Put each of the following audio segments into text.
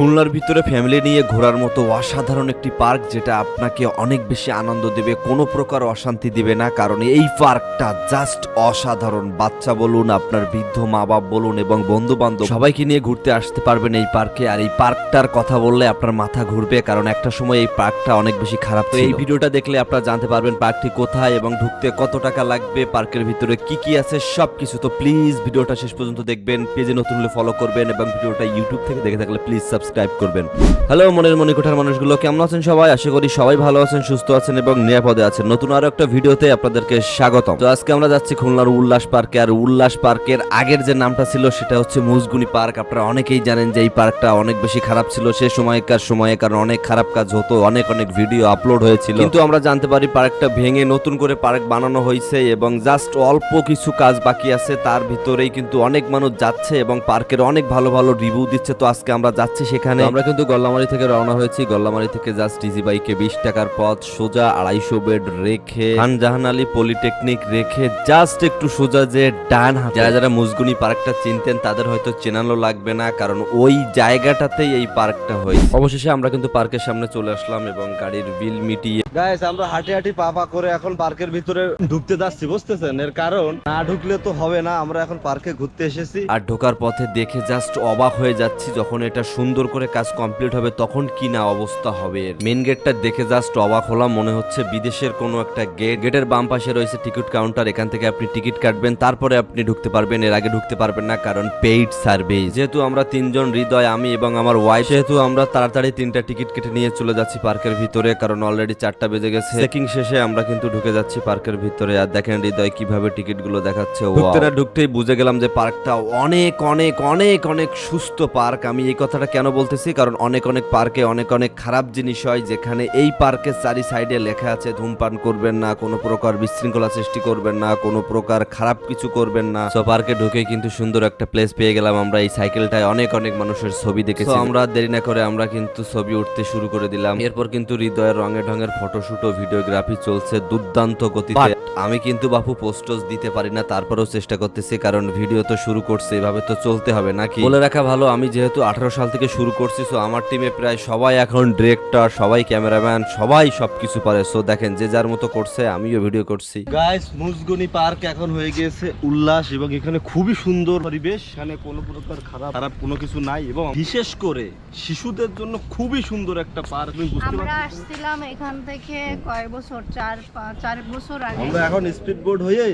খুলনার ভিতরে ফ্যামিলি নিয়ে ঘোরার মতো অসাধারণ একটি পার্ক যেটা আপনাকে অনেক বেশি আনন্দ দেবে, কোনো প্রকার অশান্তি দিবে না, কারণ এই পার্কটা জাস্ট অসাধারণ। বাচ্চা বলুন, আপনার বৃদ্ধ মা বাপ বলুন এবং বন্ধু বান্ধব সবাইকে নিয়ে ঘুরতে আসতে পারবেন এই পার্কে। আর এই পার্কটার কথা বললে আপনার মাথা ঘুরবে, কারণ একটা সময় এই পার্কটা অনেক বেশি খারাপ ছিল। এই ভিডিওটা দেখলে আপনারা জানতে পারবেন পার্কটি কোথায় এবং ঢুকতে কত টাকা লাগবে, পার্কের ভিতরে কি কি আছে, সবকিছু। তো প্লিজ ভিডিওটা শেষ পর্যন্ত দেখবেন, পেজে নতুন হলে ফলো করবেন এবং ভিডিওটা ইউটিউব থেকে দেখে থাকলে প্লিজ সাবস্ক্রাইব করবেন। হ্যালো, মনের মনিকোঠার মানুষগুলো, কেমন আছেন সবাই? আশা করি সবাই ভালো আছেন, সুস্থ আছেন এবং নিরাপদে আছেন। নতুন আরও একটা ভিডিওতে আপনাদেরকে স্বাগতম। তো আজকে আমরা যাচ্ছি খুলনার উল্লাস পার্কে, আর উল্লাস পার্কের আগের যে নামটা ছিল, সেটা হচ্ছে মুজগুনি পার্ক। আপনারা অনেকেই জানেন যে এই পার্কটা অনেক বেশি খারাপ ছিল, সে সময়কার সময়ে, কারণ অনেক খারাপ কাজ হতো, অনেক অনেক ভিডিও আপলোড হয়েছিল। কিন্তু আমরা জানতে পারি পার্কটা ভেঙে নতুন করে পার্ক বানানো হয়েছে এবং জাস্ট অল্প কিছু কাজ বাকি আছে, তার ভিতরেই কিন্তু অনেক মানুষ যাচ্ছে এবং পার্কের অনেক ভালো ভালো রিভিউ দিচ্ছে। তো আজকে আমরা যাচ্ছি সেখানে আমরা কিন্তু গল্লামারি থেকে রওনা হয়েছি। গল্লামারি থেকে জাস্ট ইজি বাইকে বিশ টাকার পথ সোজা আড়াইশো বেড রেখে খান জাহান আলী পলিটেকনিক রেখে জাস্ট একটু সোজা যে ডান হাতে যারা যারা মুজগুনি পার্কটা চিনতেন তাদের হয়তো চেনানো লাগবে না কারণ ওই জায়গাটাতেই এই পার্কটা হয়েছে। অবশেষে আমরা কিন্তু পার্কের সামনে চলে আসলাম এবং গাড়ির বিল মিটিয়ে গাইস আমরা হাঁটি হাঁটি পা পা করে এখন পার্কের ভিতরে ঢুকতে যাচ্ছি বুঝতেছেন? এর কারণ না ঢুকলে তো হবে না আমরা এখন পার্কে ঘুরতে এসেছি। আর ঢোকার পথে দেখে জাস্ট অবাক হয়ে যাচ্ছি যখন এটা সুন্দর করে কাজ কমপ্লিট হবে, তখন কি না অবস্থা হবে? মেন গেটটা দেখে জাস্ট অবাক হলাম, মনে হচ্ছে বিদেশের কোনো একটা গেট গেটের বাম পাশে রয়েছে টিকিট কাউন্টার এখান থেকে আপনি টিকিট কাটবেন, তারপরে আপনি ঢুকতে পারবেন, এর আগে ঢুকতে পারবেন না, কারণ পেইড সার্ভিস যেহেতু আমরা তিনজন, হৃদয়, আমি এবং আমার ওয়াইফ সেহেতু আমরা তাড়াতাড়ি তিনটা টিকিট কেটে নিয়ে চলে যাচ্ছি পার্কের ভিতরে, কারণ অলরেডি চারটা বেজে গেছে। চেকিং শেষে আমরা কিন্তু ঢুকে যাচ্ছি পার্কের ভিতরে, আর দেখেন হৃদয় কীভাবে টিকিটগুলো দেখাচ্ছে ঢুকতে না ঢুকতেই বুঝে গেলাম যে পার্কটা অনেক অনেক অনেক অনেক সুস্থ পার্ক আমি এই কথাটা কেন বলতেছি কারণ অনেক অনেক পার্কে অনেক অনেক খারাপ জিনিস হয় যেখানে এই পার্কের চারি সাইডে লেখা আছে ধূমপান করবেন না কোনো প্রকার বিশৃঙ্খলা সৃষ্টি করবেন না কোনো প্রকার খারাপ কিছু করবেন না। সো পার্কে ঢুকে কিন্তু সুন্দর একটা প্লেস পেয়ে গেলাম আমরা এই সাইকেলটায় অনেক অনেক মানুষের ছবি দেখেছি। আমরা দেরি না করে আমরা কিন্তু ছবি উঠতে শুরু করে দিলাম। এরপর কিন্তু হৃদয়ের রঙে ঢঙের ফটোশুট ও ভিডিওগ্রাফি চলছে দুর্দান্ত গতিতে। আমি কিন্তু বাপু পোস্টস দিতে পারি না তারপরেও চেষ্টা করতেছি কারণ ভিডিও তো শুরু করছে এভাবে তো চলতে হবে নাকি? বলে রাখা ভালো আমি যেহেতু আঠারো সাল থেকে শুরু করছি সো আমার টিমে প্রায় সবাই এখন ডিরেক্টর সবাই ক্যামেরাম্যান সবাই সবকিছু পারে। সো দেখেন যে যার মতো করছে আমিও ভিডিও করছি। গাইস মুজগুনি পার্ক এখন হয়ে গিয়েছে উল্লাস এবং এখানে খুবই সুন্দর পরিবেশ। এখানে কোনো প্রকার খারাপ খারাপ কোনো কিছু নাই এবং বিশেষ করে শিশুদের জন্য খুবই সুন্দর একটা পার্ক তুমি বুঝতে আমরা আসছিলাম এখান থেকে কয়েক বছর চার চার বছর আগে। এখন স্পিড বোর্ড হয়ে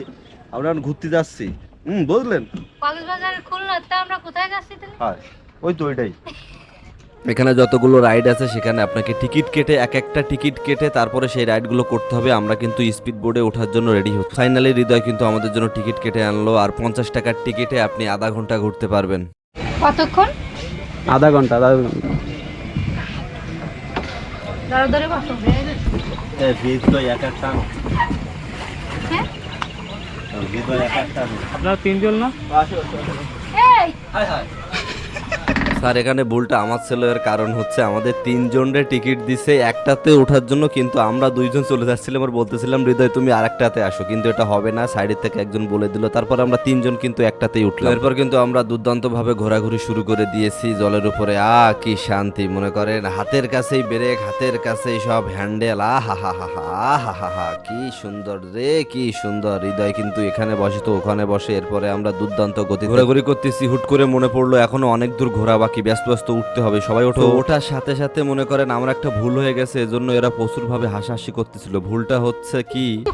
আমরা এখন ঘুরতে যাচ্ছি। হুম বুঝলেন? কক্সবাজার খুলনাতে আমরা কোথায় যাচ্ছি তাহলে? হ্যাঁ ওই তো ওইটাই। এখানে যতগুলো রাইড আছে সেখানে আপনাকে টিকিট কেটে এক একটা টিকিট কেটে তারপরে সেই রাইডগুলো করতে হবে। আমরা কিন্তু স্পিড বোর্ডে ওঠার জন্য রেডি হচ্ছি। ফাইনালি হৃদয় কিন্তু আমাদের জন্য টিকিট কেটে আনলো আর পঞ্চাশ টাকার টিকিটে আপনি আধা ঘণ্টা ঘুরতে পারবেন। কতক্ষণ? আধা ঘণ্টা আধা ধরে আপনারা তিনজন না? এই! স্যার এখানে ভুলটা আমার ছেলের কারণ হচ্ছে আমাদের তিনজনের টিকিট দিছে, একটাতে ওঠার জন্য কিন্তু আমরা দুইজন চলে যাচ্ছিলাম আর বলতেছিলাম, হৃদয়, তুমি আরেকটাতে আসো। কিন্তু এটা হবে না, সাইডের থেকে একজন বলে দিল। তারপর আমরা তিনজন কিন্তু একটাতেই উঠলাম। এরপর কিন্তু আমরা দুর্দান্ত ভাবে ঘোরাঘুরি শুরু করে দিয়েছি জলের উপরে। আ, কি শান্তি, মনে করেন হাতের কাছেই ব্রেক, হাতের কাছেই সব হ্যান্ডেল। আ, হা হা হা হা হা হা হা, কি সুন্দর রে, কি সুন্দর। হৃদয় কিন্তু এখানে বসে তো ওখানে বসে। এরপরে আমরা দুর্দান্ত গতি ঘোরাঘুরি করতেছি, হুট করে মনে পড়ল এখনও অনেক দূর ঘোরা ব্যস্ত ব্যস্ত উঠতে হবে? সবাই ওঠো। ওঠার সাথে সাথে মনে করেন আমার একটা ভুল হয়ে গেছে এজন্য এরা প্রচুর ভাবে হাসাহাসি করতেছিল। ভুলটা হচ্ছে কি?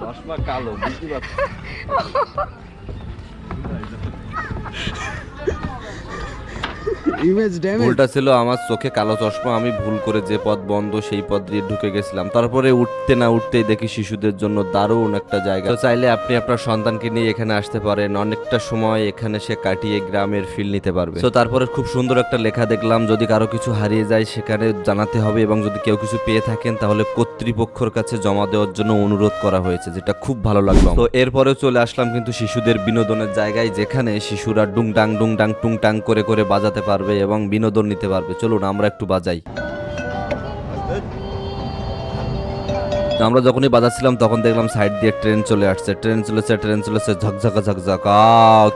চশমা কালো বুঝতে পারছ ইমেজ ড্যামেজ ভুলটা ছিল আমার চোখে কালো চশমা, আমি ভুল করে যে পথ বন্ধ সেই পথ দিয়ে ঢুকে গেছিলাম। তারপরে উঠতে না উঠতেই দেখি শিশুদের জন্য দারুণ একটা জায়গা। তো চাইলে আপনি আপনার সন্তানকে নিয়ে এখানে আসতে পারেন। অনেকটা সময় এখানে সে কাটিয়ে গ্রামের ফিল নিতে পারবে। তো তারপরে খুব সুন্দর একটা লেখা দেখলাম, যদি কারও কিছু হারিয়ে যায় সেখানে জানাতে হবে এবং যদি কেউ কিছু পেয়ে থাকেন তাহলে কর্তৃপক্ষর কাছে জমা দেওয়ার জন্য অনুরোধ করা হয়েছে, যেটা খুব ভালো লাগল। তো এরপরে চলে আসলাম কিন্তু শিশুদের বিনোদনের জায়গায়, যেখানে শিশুরা ডুং ডাং ডুং ডাং টুং টাং করে করে বাজাতে পারবে এবং বিনোদন নিতে পারবে। চলুন, আমরা একটু বাজাই। আমরা যখনই বাজাচ্ছিলাম, তখন দেখলাম সাইড দিয়ে ট্রেন চলে আসছে। ট্রেন চলেছে ট্রেন চলেছে, ঝকঝকা আ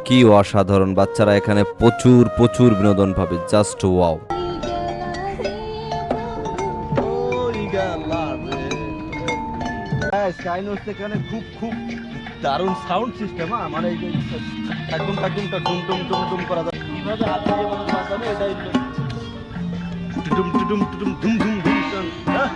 কি অসাধারণ! বাচ্চারা এখানে প্রচুর প্রচুর বিনোদন পাবে। Just wow! হ্যাঁ, দারুণ সাউন্ড হ্যাঁ? সিস্টেম মানে একদম একদম, টুম টুম টুম টুম করা যায়। কীভাবে হাত দিয়ে মানুষ বাঁচাবে এটাই টুটুম টুটুম টুটুম ধুম ধুম ধুম হ্যাঁ?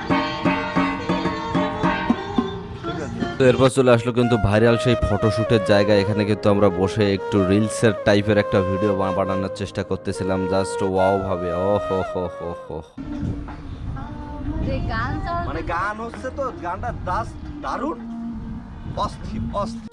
তো এরপর চলে আসলো কিন্তু ভাইরাল সেই ফটোশুটের জায়গা এখানে কিন্তু আমরা বসে একটু রিলসের টাইপের একটা ভিডিও বানানোর চেষ্টা করতেছিলাম। জাস্ট ওয়াও ভাবে ও হো হো হো হো। মানে গান হচ্ছে তো গানটা দাস দারুণ।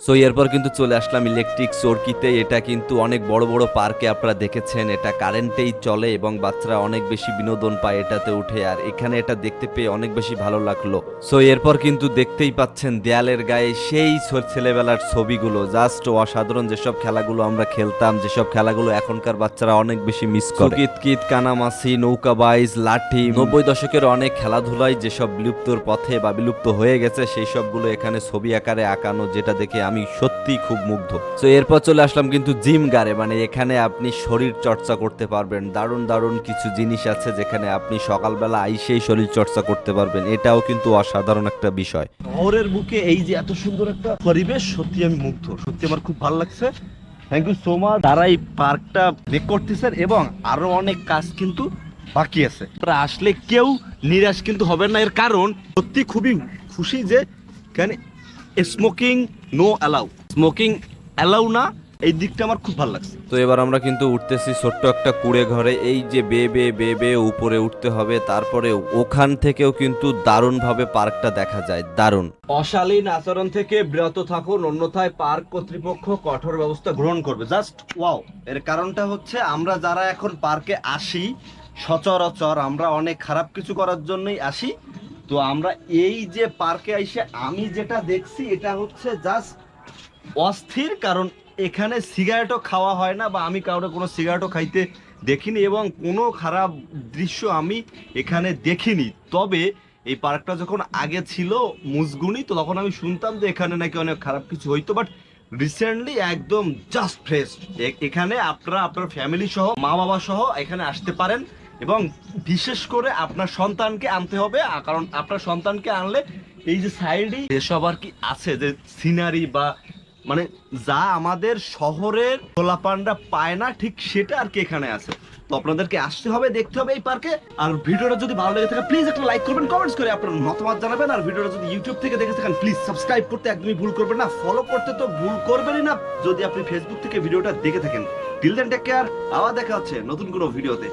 সো এরপর কিন্তু চলে আসলাম ইলেকট্রিক চরকিতে। এটা কিন্তু অনেক বড় বড় পার্কে আপনারা দেখেছেন। এটা কারেন্টেই চলে এবং বাচ্চারা অনেক বেশি বিনোদন পায় এটাতে উঠে। আর এখানে এটা দেখতে পেয়ে অনেক বেশি ভালো লাগল। সো এরপর কিন্তু দেখতেই পাচ্ছেন দেয়ালের গায়ে সেই ছেলেবেলার ছবিগুলো। জাস্ট অসাধারণ যেসব খেলাগুলো আমরা খেলতাম যেসব খেলাগুলো এখনকার বাচ্চারা অনেক বেশি মিস করে। কিত কিত কানামাসি নৌকাবাইজ লাঠি নব্বই দশকের অনেক খেলাধুলায় যেসব বিলুপ্তর পথে বা বিলুপ্ত হয়ে গেছে সেই সবগুলো এখানে ছবি আকারে আঁকানো, যেটা দেখে আমি সত্যি খুব মুগ্ধ। তো এরপর চলে আসলাম কিন্তু জিম গারে মানে এখানে আপনি শরীর চর্চা করতে পারবেন। দারুণ দারুণ কিছু জিনিস আছে যেখানে আপনি সকালবেলা আইসেই শরীর চর্চা করতে পারবেন। এটাও কিন্তু অসাধারণ একটা বিষয়। শহরের বুকে এই যে এত সুন্দর একটা পরিবেশ সত্যি আমি মুগ্ধ। সত্যি আমার খুব ভালো লাগছে। থ্যাংক ইউ সো মাচ তারা এই পার্কটা মেক করতেছেন এবং আরও অনেক কাজ কিন্তু বাকি আছে। আপনারা আসলে কেউ নিরাশ কিন্তু হবেন না। এর কারণ সত্যি খুবই খুশি যে কেন smoking no allow smoking allow না এই দিকটা আমার খুব ভালো লাগছে। তো এবার আমরা কিন্তু উঠতেছি ছোট্ট একটা কুড়ে ঘরে এই যে বে বে বে বে উপরে উঠতে হবে তারপরে ওখান থেকেও কিন্তু দারুণভাবে পার্কটা দেখা যায় দারুণ। অশালীন আচরণ থেকে বিরত থাকুন অন্যথায় পার্ক কর্তৃপক্ষ কঠোর ব্যবস্থা গ্রহণ করবে। জাস্ট ওয়াও এর কারণটা হচ্ছে আমরা যারা এখন পার্কে আসি সচরাচর আমরা অনেক খারাপ কিছু করার জন্যই আসি তো আমরা এই যে পার্কে এসে আমি যেটা দেখছি, এটা হচ্ছে জাস্ট অস্থির, কারণ এখানে সিগারেটও খাওয়া হয় না বা আমি কাউকে কোনো সিগারেটও খাইতে দেখিনি এবং কোনো খারাপ দৃশ্য আমি এখানে দেখিনি। তবে এই পার্কটা যখন আগে ছিল মুজগুনি তো তখন আমি শুনতাম যে এখানে নাকি অনেক খারাপ কিছু হইতো বাট রিসেন্টলি একদম জাস্ট ফ্রেশ এখানে আপনারা, আপনার ফ্যামিলি সহ মা বাবা সহ এখানে আসতে পারেন। এবং বিশেষ করে আপনার সন্তানকে আনতে হবে কারণ আপনার সন্তানকে আনলে এই যে সাইডে যেসব আর কি আছে যে সিনারি বা মানে যা আমাদের শহরের খোলাপান্ডা পায় না, ঠিক সেটা আর কি এখানে আছে। তো আপনাদেরকে আসতে হবে, দেখতে হবে এই পার্কে। আর ভিডিওটা যদি ভালো লেগে থাকে প্লিজ একটা লাইক করবেন কমেন্টস করে আপনার মতামত জানাবেন। আর ভিডিওটা যদি ইউটিউব থেকে দেখে থাকেন প্লিজ সাবস্ক্রাইব করতে একদমই ভুল করবেন না। ফলো করতে তো ভুল করবেনই না। যদি আপনি ফেসবুক থেকে ভিডিওটা দেখে থাকেন টিল দেন টেক কেয়ার আবার দেখা হচ্ছে নতুন কোনো ভিডিওতে।